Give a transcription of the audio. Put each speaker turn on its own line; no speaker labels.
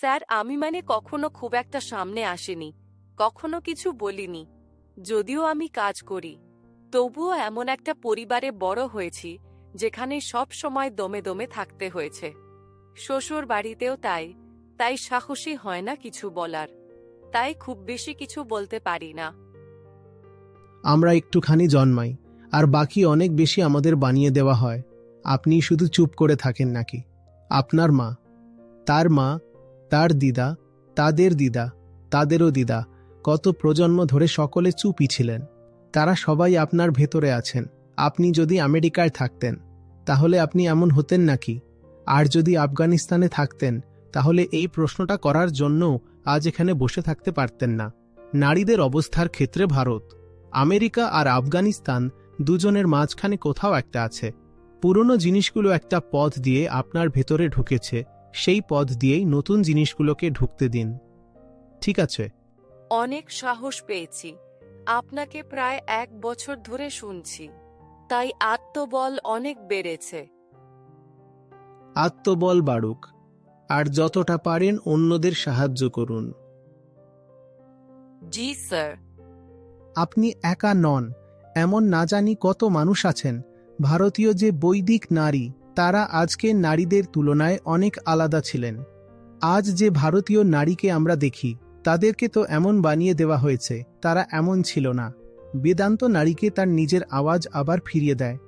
Sir, আমি মানে কখনো খুব একটা সামনে আসেনি। কখনো কিছু বলিনি। যদিও আমি কাজ করি। তবুও এমন একটা পরিবারে বড় হয়েছি, যেখানে সব সময় দমে দমে থাকতে হয়েছে। শ্বশুর বাড়িতেও তাই। তাই সাহসী হয় না কিছু বলার। তাই খুব বেশি কিছু বলতে পারি না।
আমরা একটুখানি জন্মাই, আর বাকি অনেক বেশি আমাদের বানিয়ে দেওয়া হয়। আপনি শুধু চুপ করে থাকেন নাকি? আপনার মা? তার মা তার দিদা, তাদের দিদা, তাদেরও দিদা, কত প্রজন্ম ধরে সকলে চুপি ছিলেন। তারা সবাই আপনার ভেতরে আছেন। আপনি যদি আমেরিকায় থাকতেন, তাহলে আপনি এমন হতেন নাকি? আর যদি আফগানিস্তানে থাকতেন, তাহলে এই প্রশ্নটা করার জন্য আজ এখানে বসে থাকতে পারতেন না। নারীদের অবস্থার ক্ষেত্রে ভারত, আমেরিকা আর আফগানিস্তান দুজনের মাঝখানে কোথাও একটা আছে। পুরনো জিনিসগুলো একটা পথ দিয়ে আপনার ভেতরে ঢুকেছে। সেই পথ দিয়েই নতুন জিনিসগুলোকে ঢুকতে দিন। ঠিক আছে।
অনেক সাহস পেয়েছি। আপনাকে প্রায় এক বছর ধরে শুনছি। তাই আত্মবল অনেক বেড়েছে।
আত্মবল বাড়ুক। আর যতটা পারেন অন্যদের সাহায্য করুন।
জি স্যার।
আপনি একা নন। এমন না জানি কত মানুষ আছেন। ভারতীয় যে বৈদিক নারী। তারা আজকে নারীদের তুলনায় অনেক আলাদা ছিলেন। আজ যে ভারতীয় নারীকে আমরা দেখি, তাদেরকে তো এমন বানিয়ে দেওয়া হয়েছে, তারা এমন ছিল না। বেদান্ত নারীকে তার নিজের আওয়াজ আবার ফিরিয়ে দেয়।